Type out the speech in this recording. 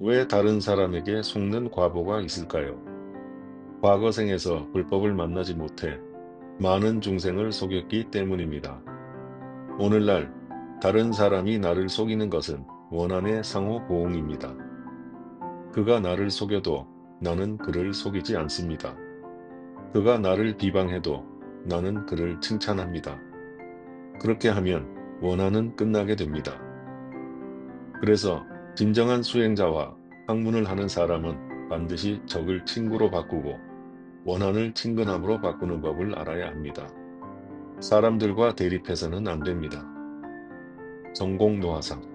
왜 다른 사람에게 속는 과보가 있을까요? 과거 생에서 불법을 만나지 못해 많은 중생을 속였기 때문입니다. 오늘날 다른 사람이 나를 속이는 것은 원한의 상호 보응입니다. 그가 나를 속여도 나는 그를 속이지 않습니다. 그가 나를 비방해도 나는 그를 칭찬합니다. 그렇게 하면 원한은 끝나게 됩니다. 그래서 진정한 수행자와 학문을 하는 사람은 반드시 적을 친구로 바꾸고 원한을 친근함으로 바꾸는 법을 알아야 합니다. 사람들과 대립해서는 안 됩니다. 성공노화상